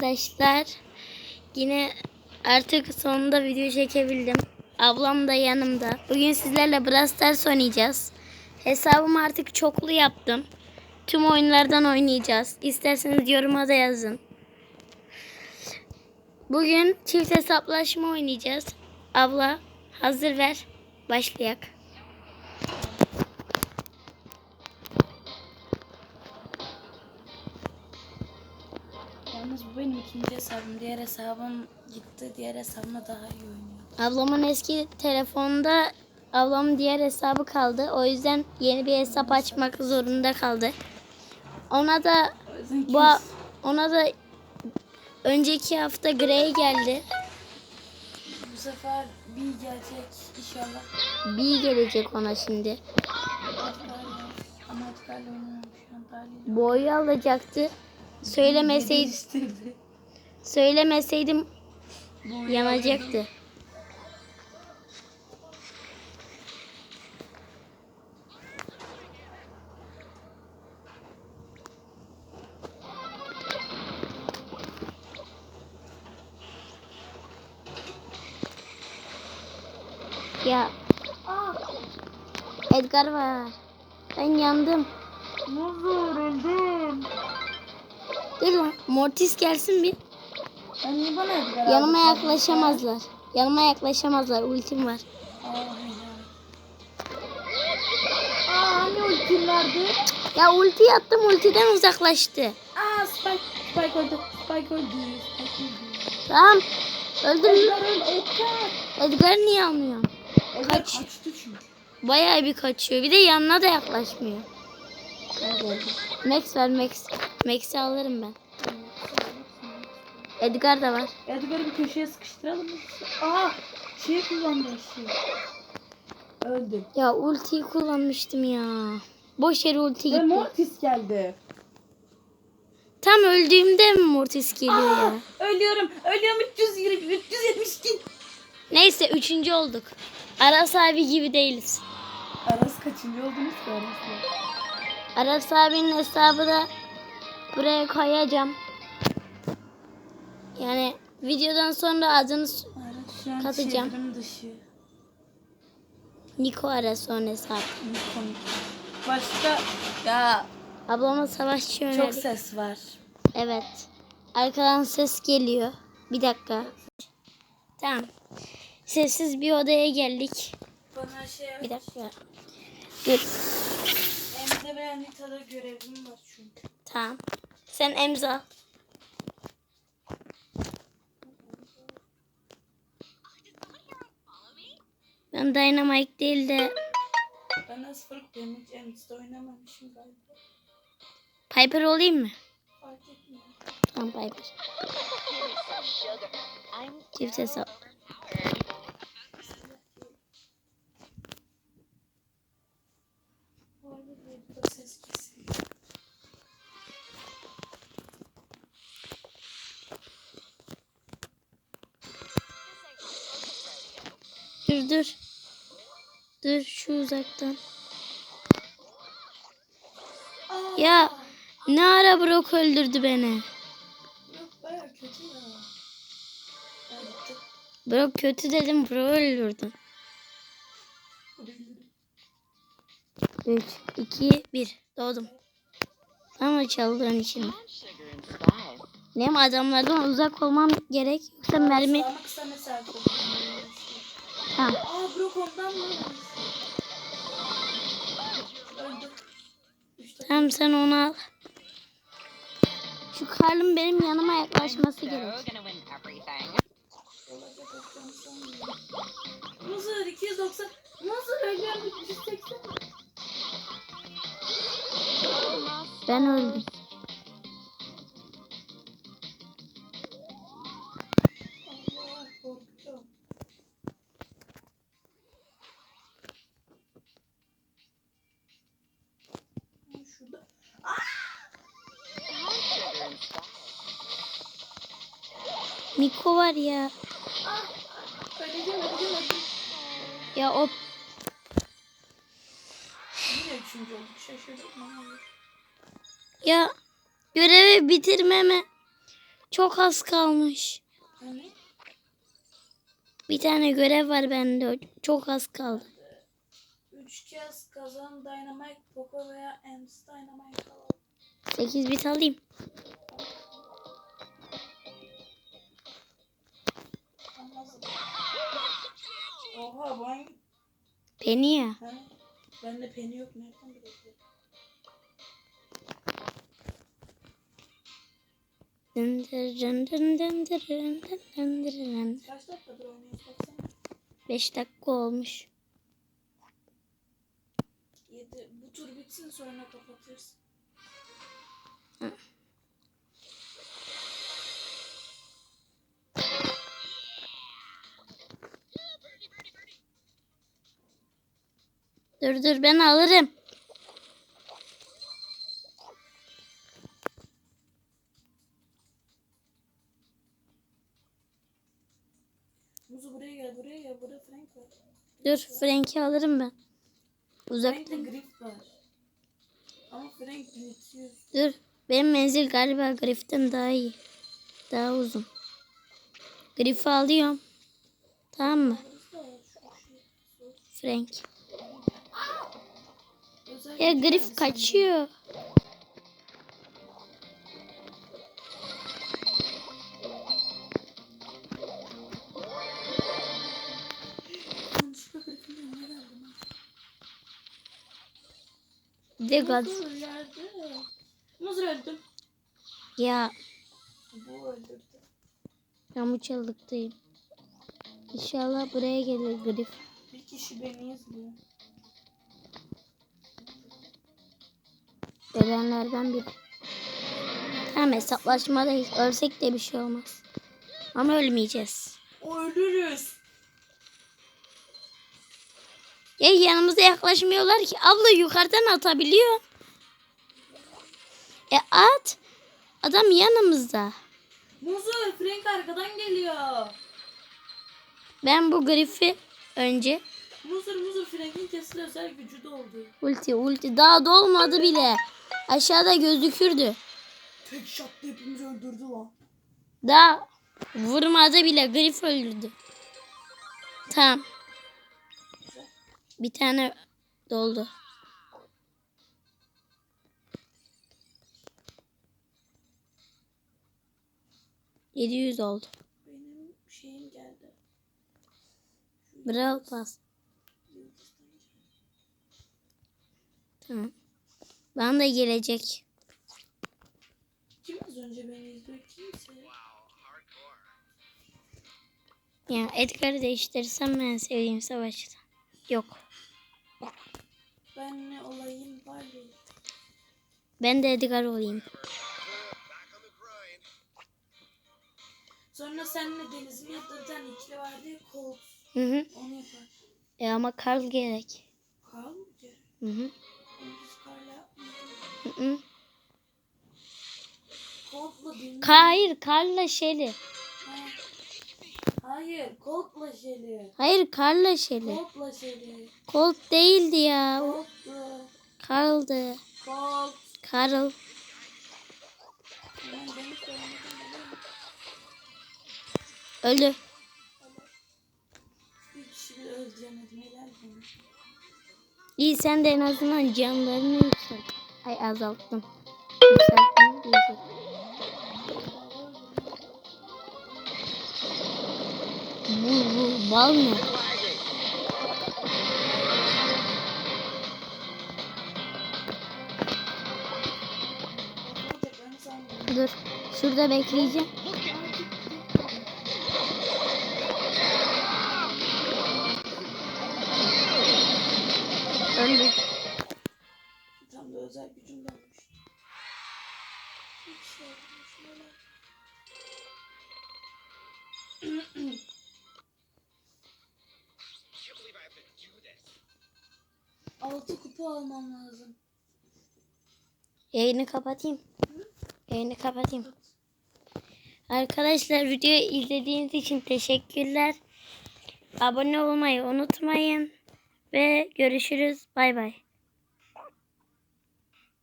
Arkadaşlar yine artık sonunda video çekebildim. Ablam da yanımda. Bugün sizlerle Brawl Stars oynayacağız. Hesabımı artık çoklu yaptım. Tüm oyunlardan oynayacağız. İsterseniz yoruma da yazın. Bugün çift hesaplaşma oynayacağız. Abla hazır ver. Başlayak. İkinci hesabım. Diğer hesabım gitti. Diğer hesabımla daha iyi oynuyor. Ablamın eski telefonda ablamın diğer hesabı kaldı. O yüzden yeni bir hesap açmak zorunda kaldı. Ona da bu ona da önceki hafta Grey geldi. bu sefer bir gelecek inşallah. B gelecek ona şimdi. Boyu alacaktı. Söylemeseydim, Değiştirdi. Söylemeseydim Boyu yanacaktı. Ya Aa! Edgar var. Ben yandım. Nasıl öldüm? Dur lan Mortis gelsin bir. Ben niye bana Edgar Yanıma yaklaşamazlar. Yanıma yaklaşamazlar. Ultim var. Aa hani ultim vardı? Ya ulti attım ultiden uzaklaştı. Aa Spike. Spike öldü. Spike öldü. Spike öldü. Tamam. Öldüm. Edgar. Edgar. Edgar niye almıyor? Edgar Kaç. kaçtı çünkü. Bayağı bir kaçıyor. Bir de yanına da yaklaşmıyor. Max var Max. Max'i alırım ben. Edgar da var. Edgar'ı bir köşeye sıkıştıralım mı? Aa şey kullandı şey. Öldü. Ya ultiyi kullanmıştım ya. Boş yere ulti Ve gitti. Mortis geldi. Tam öldüğümde mi Mortis geliyor Aa, ya? ölüyorum. Ölüyorum 320 372. Neyse üçüncü olduk. Aras abi gibi değiliz. Aras kaçıncı oldunuz ki Aras'la? Aras abinin hesabı da buraya koyacağım. Yani videodan sonra adını an Katacağım. Niko hesabı. Ne komik. Başka ya Ablama savaşçı çok önerdik. ses var. Evet. Arkadan ses geliyor. Bir dakika. Tamam. Sessiz bir odaya geldik. Bana şey Bir dakika. Dur. Emre ve Anita'da görevim var çünkü. Tamam. Sen emza. Ben Dynamite değil de Ben benim hiç Emre'de oynamamışım galiba. Piper olayım mı? Fark etmiyor. Tamam Piper. Çift hesap. Bu arada bir de ses kesin. Dur dur. Dur şu uzaktan. Ya ne ara Brock öldürdü beni. Brock kötü dedim Brock öldürdü. 3, 2, 1. Doğdum. Ama çaldığın için. Mi adamlardan uzak olmam gerek yoksa mermi... Tamam. Aa Brock ondan mı? Tamam sen onu al. Şu Karl'ın benim yanıma yaklaşması gerek. Muzur 290. Muzur ölüyorum 380. Ben öldüm. Niko var ya. Öleceğim öleceğim öleceğim. Ya o Yine üçüncü olduk şaşırdım. ama. ya görevi bitirmeme Çok az kalmış. Hani? Bir tane görev var bende. Çok az kaldı. Üç kez kazan Dynamite, Poco veya Ems Dynamite alalım. 8 bit alayım. Oha bu hangi? Peni ya. Ha? Bende peni yok. Nereden bileyim? Dındırın dındırın dındırın Kaç dakikadır oynuyoruz baksana. 5 dakika olmuş. Yedi, bu tur bitsin sonra kapatırız. Dur dur ben alırım. Muzu buraya gel buraya gel. Burada Frank var. Dur Frank'i alırım ben. Uzakta. Frank'te grip var. Ama Frank 1200. Dur. Benim menzil galiba Griff'ten daha iyi. Daha uzun. Griff'i alıyorum. Tamam mı? Frank. Ya grif kaçıyor. De gaz. Nasıl öldüm? Ya. Bu öldürdü. Ben çalıktayım. İnşallah buraya gelir grif. Bir kişi beni izliyor. Gelenlerden biri. Tamam hesaplaşmadayız. Ölsek de bir şey olmaz. Ama ölmeyeceğiz. Ölürüz. Ya yanımıza yaklaşmıyorlar ki. Abla yukarıdan atabiliyor. E at. Adam yanımızda. Muzur Frank arkadan geliyor. Ben bu grifi önce Muzur muzur Frank'in kesin özel gücü doldu. ulti ulti daha dolmadı bile. Aşağıda gözükürdü. Tek şatla hepimizi öldürdü lan. Daha vurmadı bile grif öldürdü. Tamam. Bir tane doldu. Yedi yüz oldu. Benim şeyim geldi. Bravo pas. Tamam. Bana da gelecek. Kim az önce beni izliyor? Kimse. Ya Edgar'ı değiştirirsem ben sevdiğim savaşçı. Yok. Ben ne olayım var ya. Ben de Edgar olayım. Sonra seninle Deniz'in yaptığı bir tane ikili vardı ya Colt. Hı hı. Onu yapar. E ama Karl gerek. Karl mı diyor? Hı hı. Hayır karla şeli. Hayır koltla şeli. Hayır karla şeli. Koltla şeli. Kolt değildi ya. Kolttu. Karldı. Kolt. Karl. Öldü. İyi sen de en azından canlarını yükselt. Ay azalttın. Yükselttin. Yükselttin. Bu, bu bal mı? Olacak ben sanmıyorum. Dur. Şurada bekleyeceğim. Öldü. Altı kupa almam lazım. Yayını kapatayım. Yayını kapatayım. Arkadaşlar videoyu izlediğiniz için teşekkürler. Abone olmayı unutmayın. Ve görüşürüz. Bay bay.